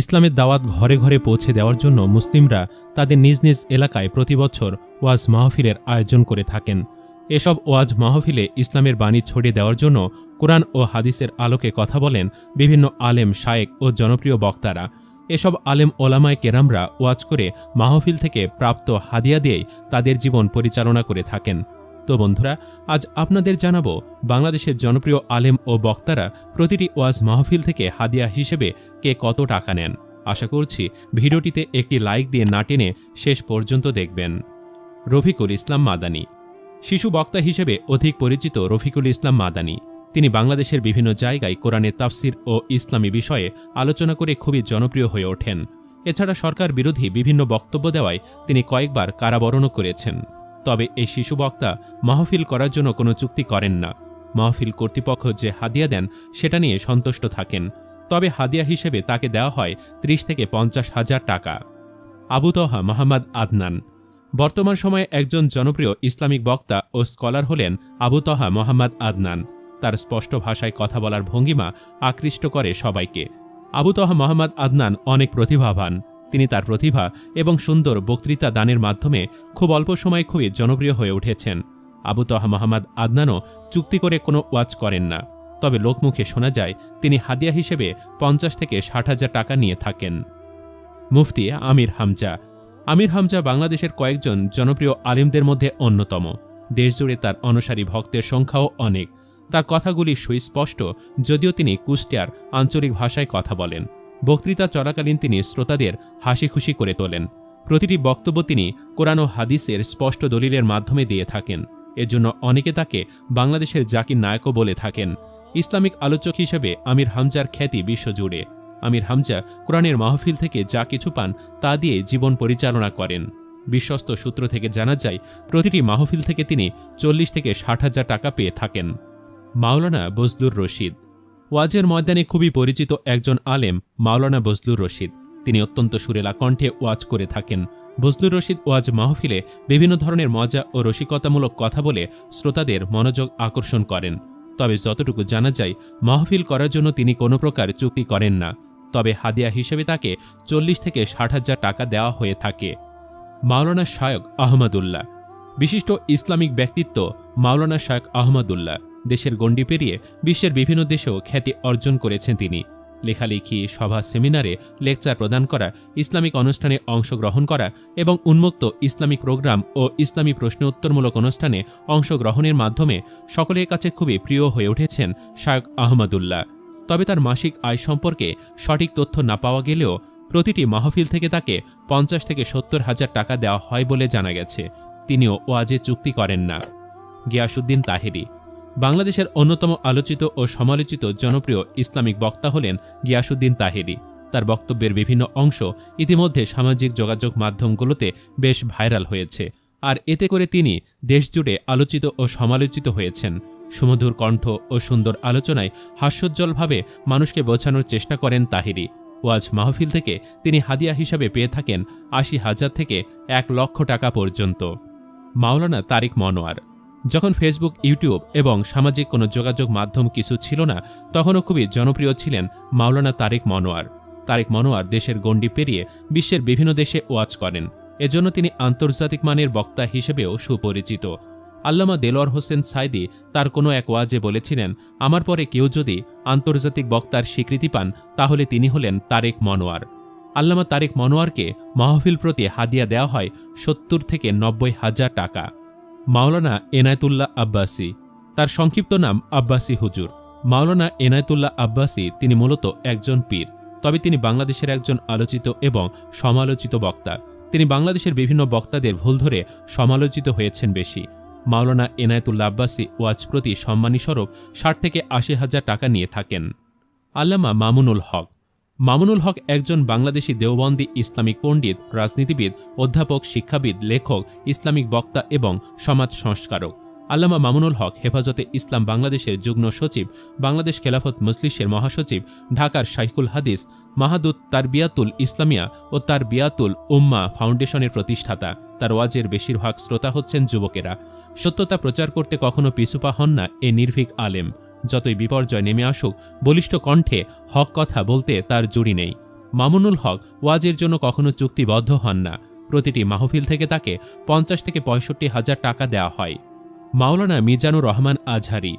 ইসলামের দাওয়াত ঘরে ঘরে পৌঁছে দেওয়ার জন্য মুসলিমরা তাদের নিজ নিজ এলাকায় প্রতি বছর ওয়াজ মাহফিলের আয়োজন করে থাকেন। এসব ওয়াজ মাহফিলে ইসলামের বাণী ছড়িয়ে দেওয়ার জন্য কোরআন ও হাদিসের আলোকে কথা বলেন বিভিন্ন আলেম, শায়েক ও জনপ্রিয় বক্তারা। এসব আলেম ওলামায় কেরামরা ওয়াজ করে মাহফিল থেকে প্রাপ্ত হাদিয়া দিয়েই তাদের জীবন পরিচালনা করে থাকেন। তো বন্ধুরা, আজ আপনাদের জানাব বাংলাদেশের জনপ্রিয় আলেম ও বক্তারা প্রতিটি ওয়াজ মাহফিল থেকে হাদিয়া হিসেবে কে কত টাকা নেন। আশা করছি ভিডিওটিতে একটি লাইক দিয়ে না টেনে শেষ পর্যন্ত দেখবেন। রফিকুল ইসলাম মাদানি। শিশু বক্তা হিসেবে অধিক পরিচিত রফিকুল ইসলাম মাদানি। তিনি বাংলাদেশের বিভিন্ন জায়গায় কোরআনের তাফসির ও ইসলামী বিষয়ে আলোচনা করে খুবই জনপ্রিয় হয়ে ওঠেন। এছাড়া সরকার বিরোধী বিভিন্ন বক্তব্য দেওয়ায় তিনি কয়েকবার কারাবরণও করেছেন। তবে এই শিশু বক্তা মাহফিল করার জন্য কোনো চুক্তি করেন না। মাহফিল কর্তৃপক্ষ যে হাদিয়া দেন, সেটা নিয়ে সন্তুষ্ট থাকেন। তবে হাদিয়া হিসেবে তাকে দেওয়া হয় ত্রিশ থেকে পঞ্চাশ হাজার টাকা। আবু তহা মোহাম্মদ আদনান। বর্তমান সময়ে একজন জনপ্রিয় ইসলামিক বক্তা ও স্কলার হলেন আবু তহা মোহাম্মদ আদনান। তার স্পষ্ট ভাষায় কথা বলার ভঙ্গিমা আকৃষ্ট করে সবাইকে। আবু তহা মোহাম্মদ আদনান অনেক প্রতিভাবান। তিনি তার প্রতিভা এবং সুন্দর বক্তৃতা দানের মাধ্যমে খুব অল্প সময়ে খুবই জনপ্রিয় হয়ে উঠেছেন। আবু তহা মোহাম্মদ আদনানও চুক্তি করে কোনো ওয়াজ করেন না। তবে লোকমুখে শোনা যায়, তিনি হাদিয়া হিসেবে পঞ্চাশ থেকে ষাট হাজার টাকা নিয়ে থাকেন। মুফতি আমির হামজা। আমির হামজা বাংলাদেশের কয়েকজন জনপ্রিয় আলিমদের মধ্যে অন্যতম। দেশজুড়ে তার অনুসারী ভক্তের সংখ্যাও অনেক। তার কথাগুলি সুস্পষ্ট, যদিও তিনি কুষ্টিয়ার আঞ্চলিক ভাষায় কথা বলেন। বক্তৃতা চলাকালীন তিনি শ্রোতাদের হাসি খুশি করে তোলেন। প্রতিটি বক্তব্য তিনি কোরআন ও হাদিসের স্পষ্ট দলিলের মাধ্যমে দিয়ে থাকেন। এজন্য অনেকে তাকে বাংলাদেশের জাকির নায়কও বলে থাকেন। ইসলামিক আলোচক হিসেবে আমির হামজার খ্যাতি বিশ্বজুড়ে। আমির হামজা কোরআনের মাহফিল থেকে যা কিছু পান তা দিয়ে জীবন পরিচালনা করেন। বিশ্বস্ত সূত্র থেকে জানা যায়, প্রতিটি মাহফিল থেকে তিনি চল্লিশ থেকে ষাট হাজার টাকা পেয়ে থাকেন। মাওলানা বজলুর রশিদ ওয়াজের ময়দানে খুবই পরিচিত একজন আলেম, মাওলানা বজলুর রশিদ। তিনি অত্যন্ত সুরেলা কণ্ঠে ওয়াজ করে থাকেন। বজলুর রশিদ ওয়াজ মাহফিলে বিভিন্ন ধরনের মজা ও রসিকতামূলক কথা বলে শ্রোতাদের মনোযোগ আকর্ষণ করেন। তবে যতটুকু জানা যায়, মাহফিল করার জন্য তিনি কোনো প্রকার চুক্তি করেন না। তবে হাদিয়া হিসেবে তাকে চল্লিশ থেকে ষাট হাজার টাকা দেওয়া হয়ে থাকে। মাওলানা শায়ক আহমদুল্লাহ। বিশিষ্ট ইসলামিক ব্যক্তিত্ব মাওলানা শায়ক আহমদুল্লাহ। দেশের গণ্ডি পেরিয়ে বিশ্বের বিভিন্ন দেশেও খ্যাতি অর্জন করেছেন তিনি। লেখালেখি, সভা, সেমিনারে লেকচার প্রদান করা, ইসলামিক অনুষ্ঠানে অংশগ্রহণ করা এবং উন্মুক্ত ইসলামিক প্রোগ্রাম ও ইসলামী প্রশ্ন উত্তরমূলক অনুষ্ঠানে অংশগ্রহণের মাধ্যমে সকলের কাছে খুবই প্রিয় হয়ে উঠেছেন শায়ক আহমদুল্লাহ। তবে তার মাসিক আয় সম্পর্কে সঠিক তথ্য না পাওয়া গেলেও প্রতিটি মাহফিল থেকে তাকে পঞ্চাশ থেকে সত্তর হাজার টাকা দেওয়া হয় বলে জানা গেছে। তিনিও ওয়াজে চুক্তি করেন না। গিয়াসুদ্দিন তাহেরি বাংলাদেশের অন্যতম আলোচিত ও সমালোচিত জনপ্রিয় ইসলামিক বক্তা হলেন গিয়াসুদ্দিন তাহেরি। তার বক্তব্যের বিভিন্ন অংশ ইতিমধ্যে সামাজিক যোগাযোগ মাধ্যমগুলোতে বেশ ভাইরাল হয়েছে। আর এতে করে তিনি দেশজুড়ে আলোচিত ও সমালোচিত হয়েছেন। সুমধুর কণ্ঠ ও সুন্দর আলোচনায় হাস্যোজ্জ্বলভাবে মানুষকে বোঝানোর চেষ্টা করেন তাহিরি। ওয়াজ মাহফিল থেকে তিনি হাদিয়া হিসাবে পেয়ে থাকেন আশি হাজার থেকে এক লক্ষ টাকা পর্যন্ত। মাওলানা তারিক মনোয়ার যখন ফেসবুক ইউটিউব এবং সামাজিক কোনো যোগাযোগ মাধ্যম কিছু ছিল না, তখনও খুবই জনপ্রিয় ছিলেন মাওলানা তারেক মনোয়ার। তারেক মনোয়ার দেশের গণ্ডি পেরিয়ে বিশ্বের বিভিন্ন দেশে ওয়াজ করেন। এজন্য তিনি আন্তর্জাতিক মানের বক্তা হিসেবেও সুপরিচিত। আল্লামা দেলোয়ার হোসেন সাইদি তার কোনো এক ওয়াজে বলেছিলেন, আমার পরে কেউ যদি আন্তর্জাতিক বক্তার স্বীকৃতি পান, তাহলে তিনি হলেন তারেক মনোয়ার। আল্লামা তারেক মনোয়ারকে মাহফিল প্রতি হাদিয়া দেওয়া হয় সত্তর থেকে নব্বই হাজার টাকা। মাওলানা এনায়তুল্লাহ আব্বাসী। তার সংক্ষিপ্ত নাম আব্বাসী হুজুর। মাওলানা এনায়তুল্লাহ আব্বাসী তিনি মূলত একজন পীর, তবে তিনি বাংলাদেশের একজন আলোচিত এবং সমালোচিত বক্তা। তিনি বাংলাদেশের বিভিন্ন বক্তাদের ভুল ধরে সমালোচিত হয়েছেন বেশি। মাওলানা এনায়তুল্লাহ আব্বাসী ওয়াজ প্রতি সম্মানীস্বরূপ ষাট থেকে আশি হাজার টাকা নিয়ে থাকেন। আল্লামা মামুনুল হক। মামুনুল হক একজন বাংলাদেশি দেওবন্দি ইসলামিক পণ্ডিত, রাজনীতিবিদ, অধ্যাপক, শিক্ষাবিদ, লেখক, ইসলামিক বক্তা এবং সমাজ সংস্কারক। আল্লামা মামুনুল হক হেফাজতে ইসলাম বাংলাদেশের যুগ্ম সচিব, বাংলাদেশ খেলাফত মজলিসের মহাসচিব, ঢাকার শাইকুল হাদিস, মাহাদুত তার বিয়াতুল ইসলামিয়া ও তার বিয়াতুল উম্মা ফাউন্ডেশনের প্রতিষ্ঠাতা। তার ওয়াজের বেশিরভাগ শ্রোতা হচ্ছেন যুবকেরা। সত্যতা প্রচার করতে কখনো পিছুপা হন না এ নির্ভীক আলেম। যতই বিপর্যয় নেমে আসুক, বলিষ্ঠ কণ্ঠে হক কথা বলতে তার জুড়ি নেই। মামুনুল হক ওয়াজের জন্য কখনো চুক্তিবদ্ধ হন না। প্রতিটি মাহফিল থেকে তাকে পঞ্চাশ থেকে পঁয়ষট্টি হাজার টাকা দেওয়া হয়। মাওলানা মিজানুর রহমান আজহারি।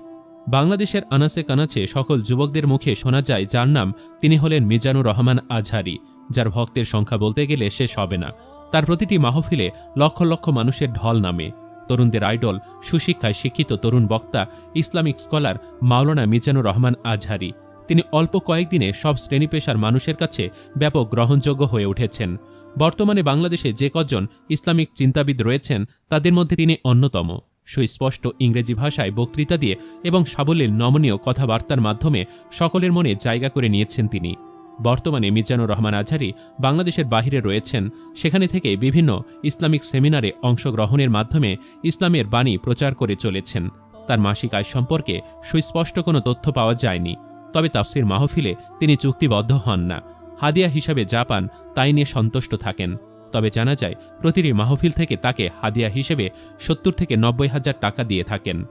বাংলাদেশের আনাসে কানাচে সকল যুবকদের মুখে শোনা যায় যার নাম তিনি হলেন মিজানুর রহমান আজহারি, যার ভক্তের সংখ্যা বলতে গেলে শেষ হবে না। তার প্রতিটি মাহফিলে লক্ষ লক্ষ মানুষের ঢল নামে। তরুণদের আইডল, সুশিক্ষায় শিক্ষিত তরুণ বক্তা, ইসলামিক স্কলার মাওলানা মিজানুর রহমান আজহারি। তিনি অল্প কয়েকদিনে সব শ্রেণি পেশার মানুষের কাছে ব্যাপক গ্রহণযোগ্য হয়ে উঠেছেন। বর্তমানে বাংলাদেশে যে কজন ইসলামিক চিন্তাবিদ রয়েছেন, তাদের মধ্যে তিনি অন্যতম। সুস্পষ্ট ইংরেজি ভাষায় বক্তৃতা দিয়ে এবং সাবলীল নমনীয় কথাবার্তার মাধ্যমে সকলের মনে জায়গা করে নিয়েছেন তিনি। বর্তমানে মিজানুর রহমান আজহারি বাংলাদেশের বাহিরে রয়েছেন। সেখানে থেকে বিভিন্ন ইসলামিক সেমিনারে অংশগ্রহণের মাধ্যমে ইসলামের বাণী প্রচার করে চলেছেন। তার মাসিক আয় সম্পর্কে সুস্পষ্ট কোনো তথ্য পাওয়া যায়নি। তবে তাফসির মাহফিলে তিনি চুক্তিবদ্ধ হন না। হাদিয়া হিসাবে যা পান তাই নিয়ে সন্তুষ্ট থাকেন। তবে জানা যায়, প্রতিটি মাহফিল থেকে তাকে হাদিয়া হিসেবে সত্তর থেকে নব্বই হাজার টাকা দিয়ে থাকেন।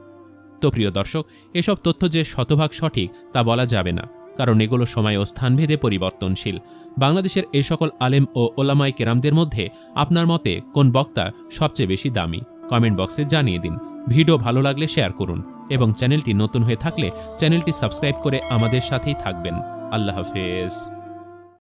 তো প্রিয় দর্শক, এসব তথ্য যে শতভাগ সঠিক তা বলা যাবে না। কারণ এগুলো সময় ও স্থানভেদে পরিবর্তনশীল। বাংলাদেশের এই সকল আলেম ও ওলামাই কেরামদের মধ্যে আপনার মতে কোন বক্তা সবচেয়ে বেশি দামি? কমেন্ট বক্সে জানিয়ে দিন। ভিডিও ভালো লাগলে শেয়ার করুন এবং চ্যানেলটি নতুন হয়ে থাকলে চ্যানেলটি সাবস্ক্রাইব করে আমাদের সাথেই থাকবেন। আল্লাহ হাফেজ।